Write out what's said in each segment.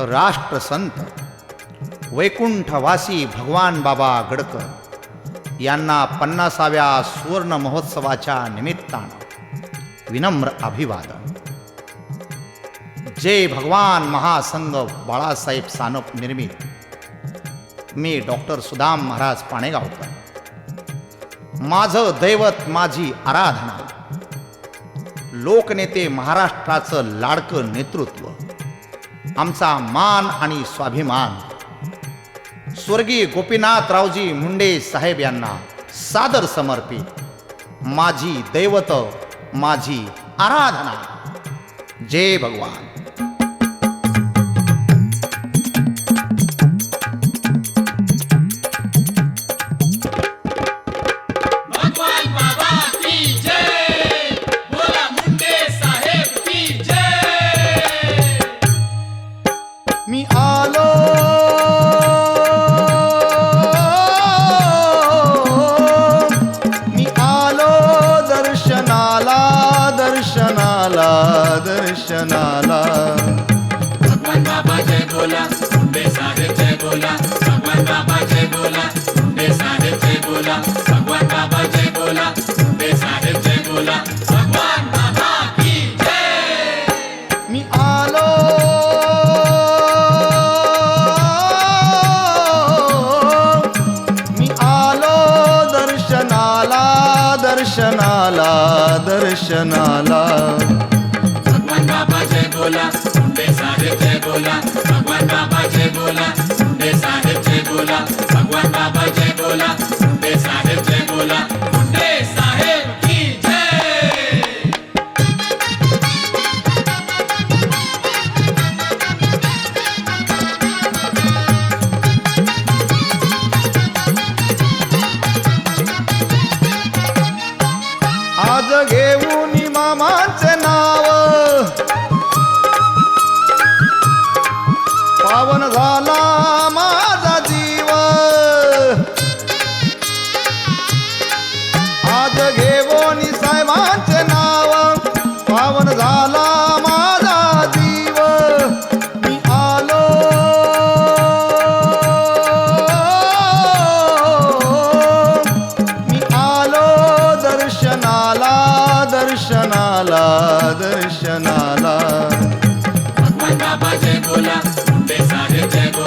राष्ट्रसंत वैकुंठवासी भगवान बाबा गडकर यांना पन्नासाव्या सुवर्ण महोत्सवाच्या निमित्तानं विनम्र अभिवादन. जय भगवान महासंघ बाळासाहेब सानप निर्मित. मी डॉक्टर सुदाम महाराज पाणेगावकर. माझं दैवत माझी आराधना. लोकनेते महाराष्ट्राचं लाडकं नेतृत्व. आमचा मान आणि स्वाभिमान. स्वर्गीय गोपीनाथरावजी मुंडे साहेब यांना सादर समर्पित. माझी दैवत माझी आराधना. जय भगवान. जय. मी आलो. मी आलो दर्शनाला दर्शनाला दर्शनाला. बोला मुंडे साहेब जय बोला भगवान बाबा जय बोला मुंडे साहेब जय बोला पावन झाला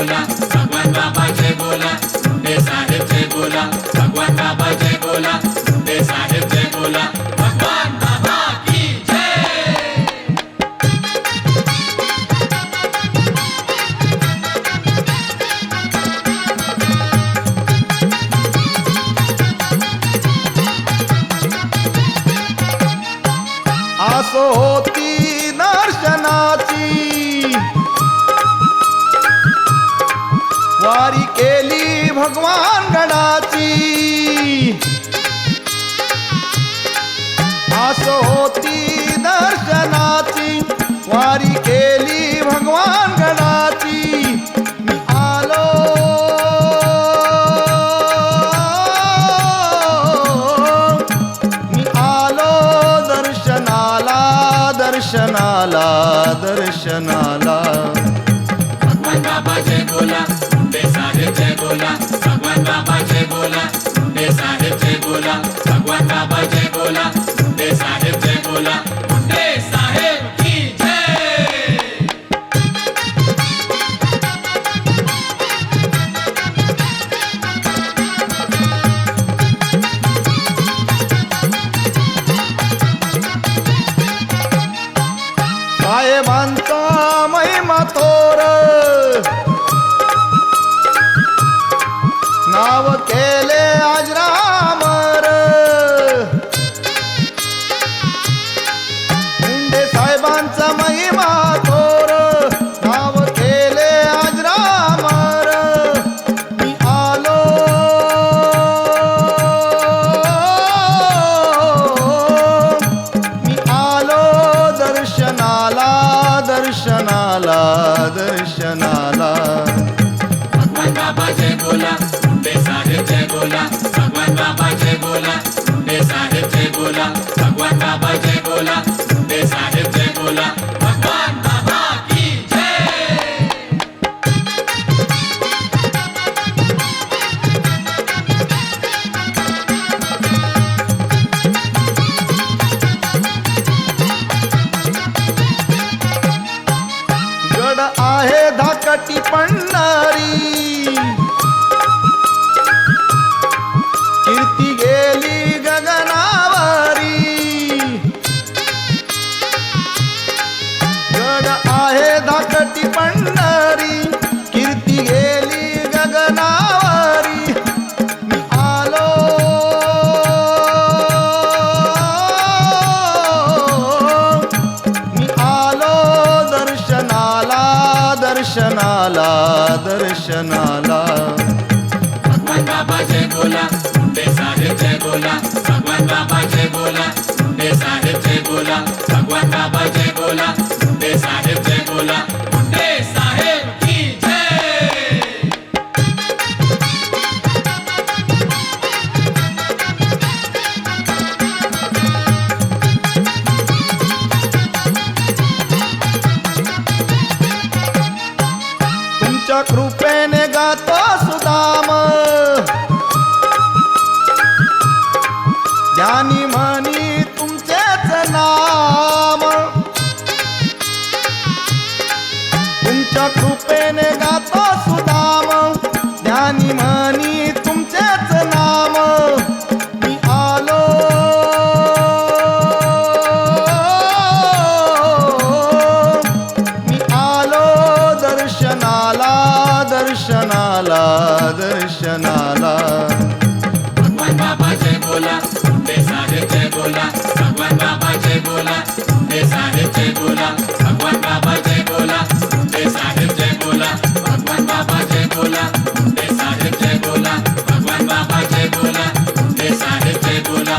बोला भगवान बाबा जय बोला मुंडे साहेब जय बोला भगवान बाबा जय बोला मुंडे साहेब जय बोला भगवान बाबा की जय। होती वारी केली भगवान गडाची असो होती दर्शनाची. वारी केली भगवान गडाची मी आलो. मी आलो दर्शनाला दर्शनाला दर्शनाला. भगवान जय बोला मुंडे साहेब जय बोला मुंडे साहेब की जय। महिमा थोर? नाव केले आजरा बाबा जय बोला, मुंडे साहेब जय बोला, भगवान बाबा जय बोला, मुंडे साहेब जय बोला, भगवान बाबा जय बोला मुंडे साहेब जय। बोला भगवान दर्शनाला दर्शनाला. भगवान बाबा जय बोला मुंडे साहेब जय बोला भगवान बाबा बोला मुंडे साहेब जय बोला भगवान बाबा जय बोला. बोला भगवान बाबा जय बोला मुंडे जय बोला भगवान बाबा जय बोला मुंडे जय बोला भगवान बाबा जय बोला मुंडे जय बोला भगवान बाबा जय बोला मुंडे साहेब जय बोला.